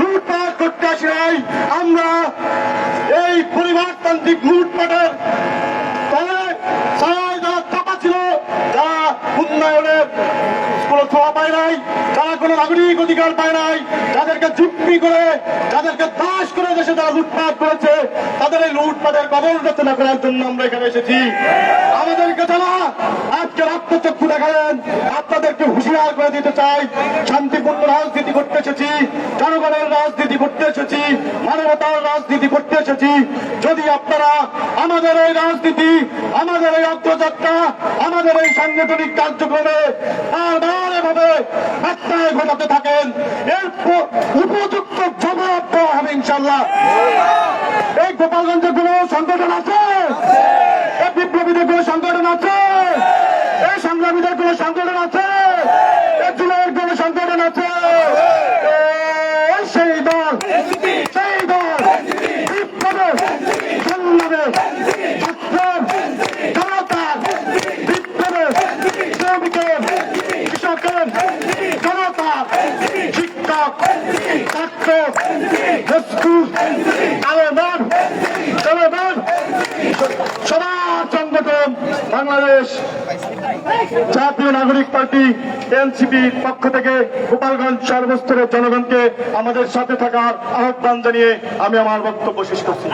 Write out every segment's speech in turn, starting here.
লুটপাট করতে আসি নাই। আমরা এই পরিবারতান্ত্রিক লুটপাটের তাদের এই রচনা করার জন্য আমরা এখানে এসেছি। আমাদেরকে আপনাদেরকে হুঁশিয়ার করে দিতে চাই, শান্তিপূর্ণ রাজনীতি করতে জনগণের রাজনীতি করতে এসেছি মানবতার রাজনীতি করতে এসেছি। যদি আপনারা আমাদের এই রাজনীতি, আমাদের এই অগ্রযাত্রা, আমাদের এই সাংগঠনিক কার্যক্রমে বারবার এভাবে ঘটাতে থাকেন, এর উপযুক্ত জবাব দেওয়া হবে ইনশাল্লাহ এই গোপালগঞ্জের কোন সংগঠন আছে? বিপ্লবীদের কোন সংগঠন আছে? এই সংগ্রামীদের কোন সংগঠন আছে এই যুবকের কোন সংগঠন আছে এই সেই দল সেই দল বিপ্লবের সংগ্রামের ছাত্রের জনতার বিপ্লবের শ্রমিকের কৃষকের জনতার শিক্ষক ছাত্র সংগঠন বাংলাদেশ জাতীয় নাগরিক পার্টি এনসিপির পক্ষ থেকে গোপালগঞ্জ সর্বস্তরের জনগণকে আমাদের সাথে থাকার আহ্বান জানিয়ে আমি আমার বক্তব্য শেষ করছি।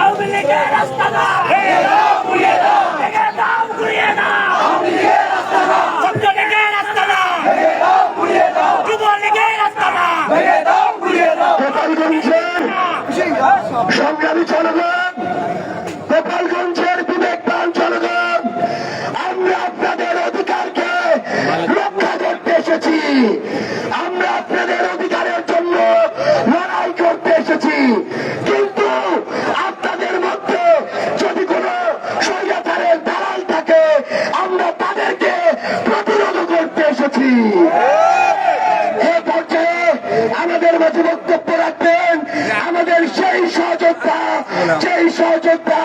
সেই সহযোদ্ধা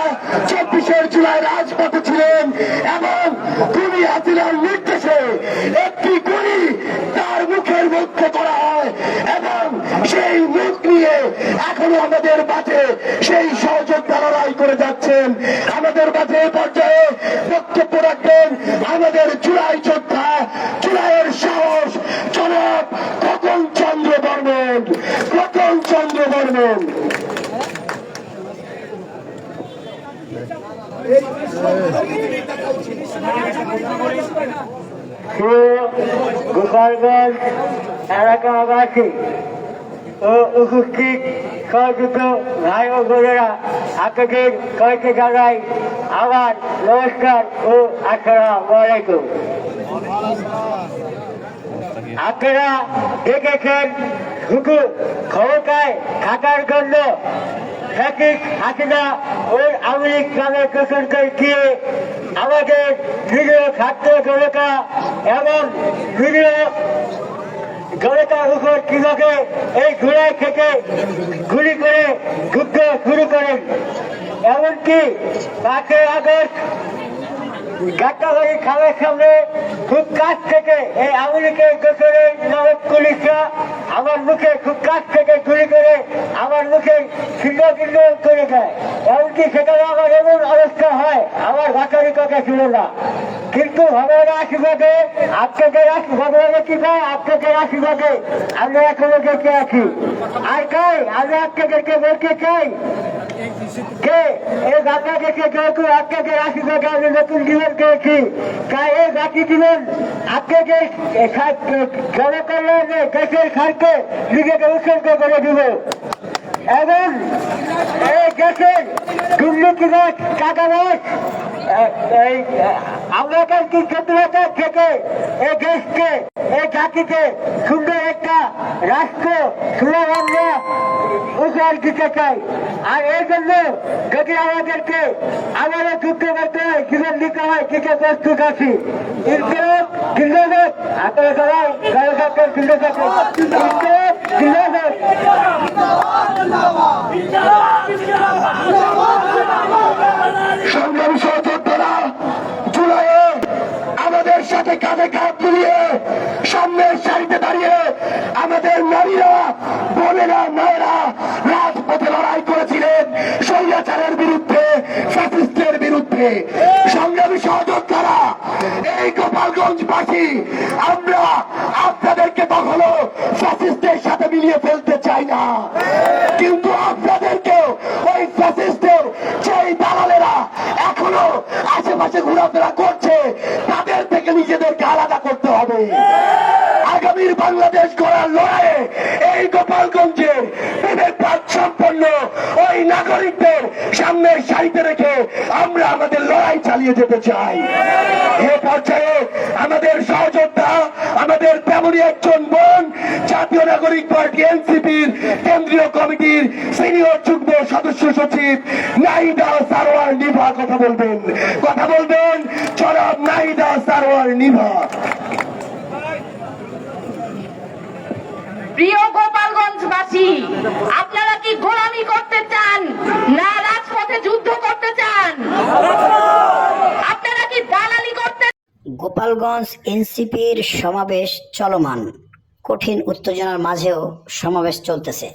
চব্বিশের জুলাই রাজপথে ছিলেন এবং গুলি হাতিলার নির্দেশে একটি গুলি তার মুখের মধ্যে করা হয় এবং সেই মুখ নিয়ে এখনও আমাদের মাঝে সেই সহযোদ্ধা লড়াই করে যাচ্ছেন। আমাদের মাঝে পর্যায়ে বক্তব্য রাখবেন আমাদের জুলাই যোদ্ধা, জুলাইয়ের সাহস জনাব খোকন চন্দ্র বর্মন খোকন চন্দ্র বর্মন। গোপালগঞ্জ এলাকাবাসী ও উপস্থিত সহযুক্ত ভাই ও বোনেরা, আপনাদের কয়েকটি নমস্কার ও আসসালামু আলাইকুম। আপনারা দেখেছেন শুধু ক্ষমতায় থাকার জন্য সঠিক হাসিনা ওর আমেরিক নামে দূষণকে আমাদের নিরীহ ছাত্র জনতা এবং নিরীহ উপর কীভাবে এই ঘোড়ায় থেকে গুলি করে যুদ্ধ শুরু করেন। এমনকি পাঁচই আগস্ট গাট্টাবাড়ি খালের সামনে খুব কাছ থেকে এই আমেরিকার গোসরের নবক পুলিশরা আমার মুখে খুব কাছ থেকে গুলি করে আমার মুখে ছিন্ন ভিন্ন করে দেয়। এমনকি সেখানে আমার এমন অবস্থা হয়, আমার ভাষারই কথা ছিল না। কিন্তু ভগবানের আশীর্বাদে, আপনাদের ভগবানের কি পায়? আপনাদের আশীর্বাদে আমরা এখনও দেখে আছি। আর কাই? আমি আপনাদেরকে বলতে চাই যে এই বাংলাদেশে যেহেতু আপনাদের আশীর্বাদে আমি নতুন জীবন পেয়েছি তাই এই বাকি জীবন আপনাদের জনকল্যাণে দেশের স্বার্থে নিজেকে উৎসর্গ করে দিব। এবং এই দেশের দুর্নীতিবাদ চাঁদাবাদ এই আমাদের কি চতুরতা থেকে এই দেশকে এই জাতিকে সুন্দর একটা রাষ্ট্র আমরা উপহার দিতে চাই। আর এই জন্য যদি আমাদেরকে আমারও যুদ্ধ করতে হয় জীবন দিতে হয় দিতে প্রস্তুত আছি। ইনকলাব জিন্দাবাদ। আপনারা সবাই জুলাইয়ে আমাদের সাথে কাঁধে কাঁধ মিলিয়ে সামনের সারিতে দাঁড়িয়ে আমাদের নারীরা ছেলেরা মেয়েরা রাজপথে লড়াই করেছিলেন স্বৈরাচারের বিরুদ্ধে, ফ্যাসিস্টের বিরুদ্ধে। সংগ্রামী সহযোদ্ধারা, এই গোপালগঞ্জবাসী, আমরা আপনাদেরকে কখনো ফ্যাসিস্টের সাথে মিলিয়ে ফেলতে চাই না। কিন্তু আপনাদেরকেও ওই ফ্যাসিস্টের যেই দালালেরা এখনও আশেপাশে ঘোরাফেরা করছে করতে আগামীর বাংলাদেশ গড়ার লড়াইয়ে এই গোপালগঞ্জের বিবেক সম্পন্ন ওই নাগরিকদের সামনে সারিতে রেখে আমরা আমাদের লড়াই চালিয়ে যেতে চাই। এ পর্যায়ে আমাদের সহযোদ্ধা, আমাদের তেমনই একজন বোন জাতীয় নাগরিক পার্টি এনসিপির কেন্দ্রীয় কমিটির সিনিয়র যুগ্ম সদস্য সচিব নাইদা সারোয়ার নিভা কথা বলবেন। কথা বলবেন জনাব নাইদা সারোয়ার নিভা। প্রিয় গোপালগঞ্জবাসী, আপনারা কি গোলামি করতে চান না রাজপথে যুদ্ধ করতে চান? আপনারা কি দালালি করতে গোপালগঞ্জ এনসিপির সমাবেশ চলমান। কঠিন উত্তেজনার মাঝেও সমাবেশ চলতেছে।